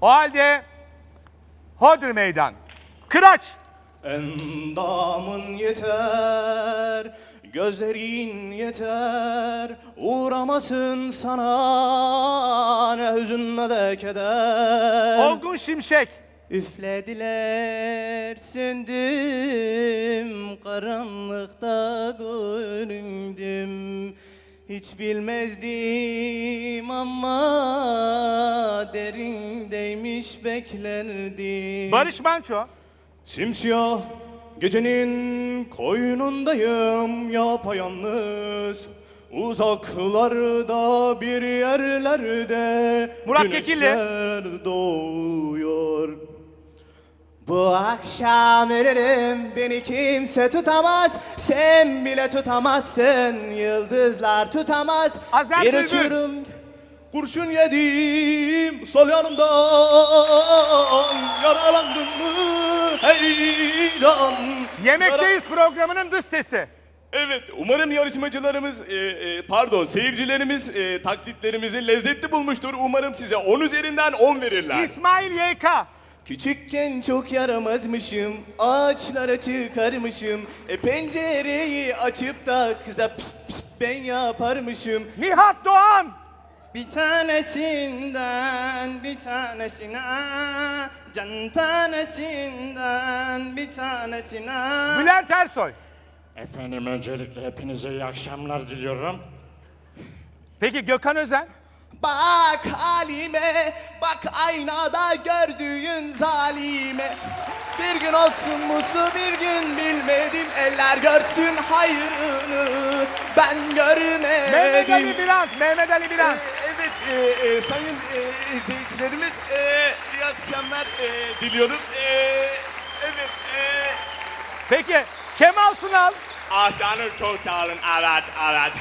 O halde Hodri Meydan. Kıraç. Endamın yeter, gözlerin yeter, uğramasın sana ne hüzün ne de keder. Olgun Şimşek. Üflediler söndüm, karanlıkta göründüm. Hiç bilmezdim ama derindeymiş beklerdim. Barış Manço. Simsiyah gecenin koynundayım yapayalnız Uzaklarda bir yerlerde Murat güneşler Kekilli. doğuyor Bu akşam ölürüm beni kimse tutamaz Sen bile tutamazsın yıldızlar tutamaz Azer Bir Bülbül. uçurum Kurşun yedim sol yanımdan Yaralandım mı hey can Yemekteyiz programının dış sesi. Evet, umarım yarışmacılarımız, e, e, pardon seyircilerimiz e, taklitlerimizi lezzetli bulmuştur. Umarım size 10 üzerinden 10 verirler. İsmail YK. Küçükken çok yaramazmışım Ağaçlara çıkarmışım E pencereyi açıp da kıza pist pist ben yaparmışım Nihat Doğan. Bir tanesinden bir tanesine Can tanesinden bir tanesine Bülent Ersoy. Efendim öncelikle hepinize iyi akşamlar diliyorum. Peki Gökhan Özen. Bak halime, bak aynada gördüğün zalime Bir gün olsun muslu bir gün bilmedim Eller görsün hayrını ben Mehmet Ali görmedim Birant. Mehmet Ali Birant. E, e, sayın e, izleyicilerimiz, e, iyi akşamlar e, diliyorum. E, evet, e, Peki Kemal Sunal. ah canım çok sağ olun, evet, evet.